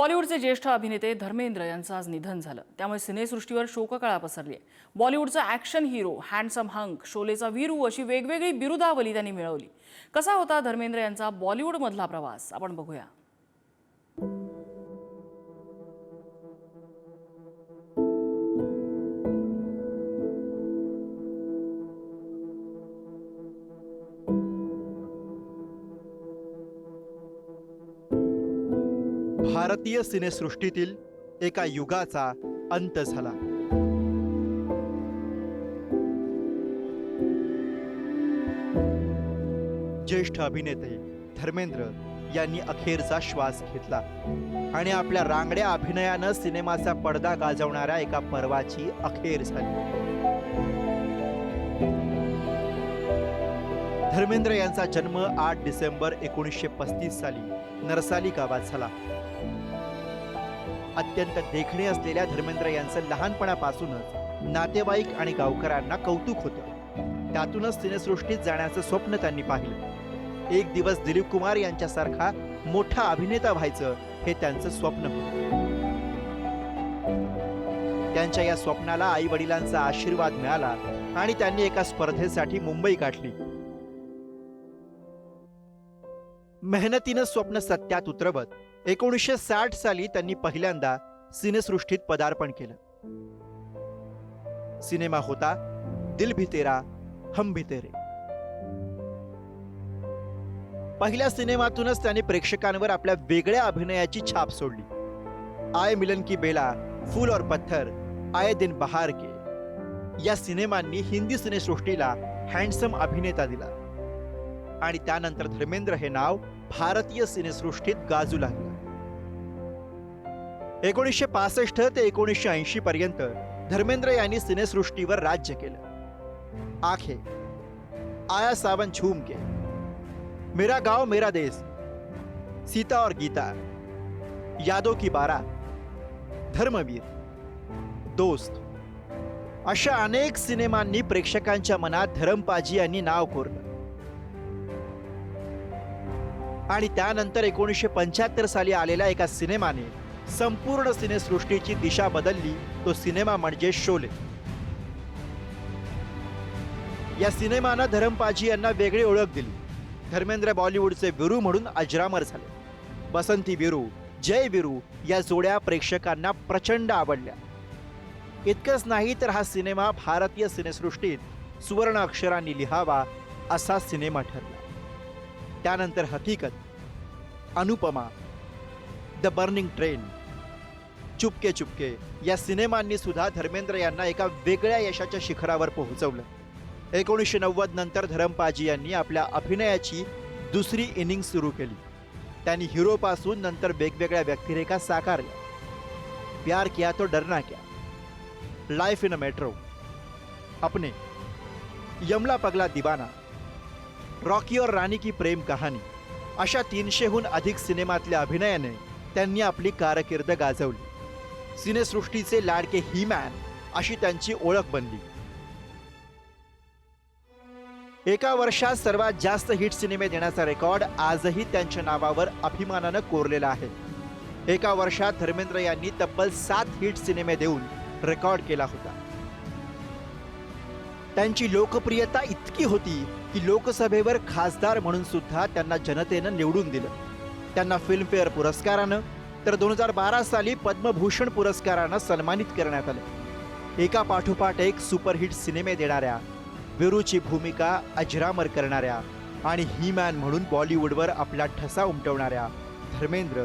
बॉलिवूडचे ज्येष्ठ अभिनेते धर्मेंद्र यांचं आज निधन झालं. त्यामुळे सिनेसृष्टीवर शोककळा पसरली आहे बॉलिवूडचा ॲक्शन हिरो हँडसम हंक शोलेचा वीरू अशी वेगवेगळी बिरुदावली त्यांनी मिळवली. कसा होता धर्मेंद्र यांचा बॉलिवूडमधला प्रवास? आपण बघूया. भारतीय सिनेसृष्टीतील एका युगाचा अंत झाला. ज्येष्ठ अभिनेते धर्मेंद्र यांनी अखेरचा श्वास घेतला आणि आपल्या रांगड्या अभिनयानं सिनेमाचा पडदा गाजवणाऱ्या एका पर्वाची अखेर झाली. धर्मेंद्र यांचा जन्म आठ डिसेंबर एकोणीसशे पस्तीस साली नरसाली गावात झाला. अत्यंत देखणे असलेल्या धर्मेंद्र यांचं लहानपणापासूनच नातेवाईक आणि गावकऱ्यांना कौतुक होतं. त्यातूनच सिनेसृष्टीत जाण्याचं स्वप्न त्यांनी पाहिलं. एक दिवस दिलीप कुमार यांच्यासारखा मोठा अभिनेता व्हायचं हे त्यांचं स्वप्न होतं. त्यांच्या या स्वप्नाला आई वडिलांचा आशीर्वाद मिळाला आणि त्यांनी एका स्पर्धेसाठी मुंबई गाठली. मेहनतीनं स्वप्न सत्यात उतरवत एकोणीसशे साठ साली त्यांनी पहिल्यांदा सिनेसृष्टीत पदार्पण केलं. सिनेमा होता दिल भितेरा हम भितेरे पहिल्या सिनेमातूनच त्यांनी प्रेक्षकांवर आपल्या वेगळ्या अभिनयाची छाप सोडली. आय मिलन की बेला फूल और पत्थर आय दिन बहार के. या सिनेमांनी हिंदी सिनेसृष्टीला हँडसम अभिनेता दिला. आणि त्यानंतर धर्मेंद्र हे नाव भारतीय सिनेसृष्टीत गाजू लागलं. एकोणीसशे पासष्ट ते एकोणीसशे ऐंशी पर्यंत धर्मेंद्र यांनी सिनेसृष्टीवर राज्य केलं. आखे आया सावन झूम के मेरा गाव मेरा देश सीता और गीता यादो की बारा धर्मवीर दोस्त. अशा अनेक सिनेमांनी प्रेक्षकांच्या मनात धरमपाजी यांनी नाव कोरलं. आणि त्यानंतर एकोणीसशे पंच्याहत्तर साली आलेल्या एका सिनेमाने संपूर्ण सिनेसृष्टीची दिशा बदलली तो सिनेमा म्हणजे शोले. या सिनेमानं धरमपाजी यांना वेगळी ओळख दिली. धर्मेंद्र बॉलिवूडचे विरू म्हणून अजरामर झाले. बसंती विरू जय विरू या जोड्या प्रेक्षकांना प्रचंड आवडल्या. इतकंच नाही तर हा सिनेमा भारतीय सिनेसृष्टीत सुवर्ण अक्षरांनी लिहावा असा सिनेमा ठरला. त्यानंतर हकीकत. Anupama the burning train Chupke Chupke या सिनेमांनी सुद्धा धर्मेंद्र यांना एका वेगळ्या यशाच्या शिखरावर पोहोचवलं. एकोणीसशे नव्वद नंतर धरमपाजी यांनी आपल्या अभिनयाची दुसरी इनिंग सुरू केली. त्यांनी हिरोपासून नंतर वेगवेगळ्या व्यक्तिरेखा साकारल्या. प्यार किया तो डरना क्या. लाईफ इन अ मेट्रो अपने. यमला पगला दिवाना रॉकी और राणी की प्रेम कहाणी अशा तीनशेहून अधिक सिनेमातल्या अभिनयाने त्यांनी आपली कारकीर्द गाजवली. सिनेसृष्टीचे लाडके ही मॅन अशी त्यांची ओळख बनली. एका वर्षात सर्वात जास्त हिट सिनेमे देण्याचा रेकॉर्ड आजही त्यांच्या नावावर अभिमानानं कोरलेला आहे. एका वर्षात धर्मेंद्र यांनी तब्बल सात हिट सिनेमे देऊन रेकॉर्ड केला होता. त्यांची लोकप्रियता इतकी होती की लोकसभेवर खासदार म्हणून सुद्धा त्यांना जनतेनं निवडून दिलं. त्यांना फिल्मफेअर पुरस्कारानं तर दोन हजार बारा साली पद्मभूषण पुरस्कारानं सन्मानित करण्यात आलं. एका पाठोपाठ एक सुपरहिट सिनेमे देणाऱ्या विरूची भूमिका अजरामर करणाऱ्या आणि ही मॅन म्हणून बॉलिवूडवर आपला ठसा उमटवणाऱ्या धर्मेंद्र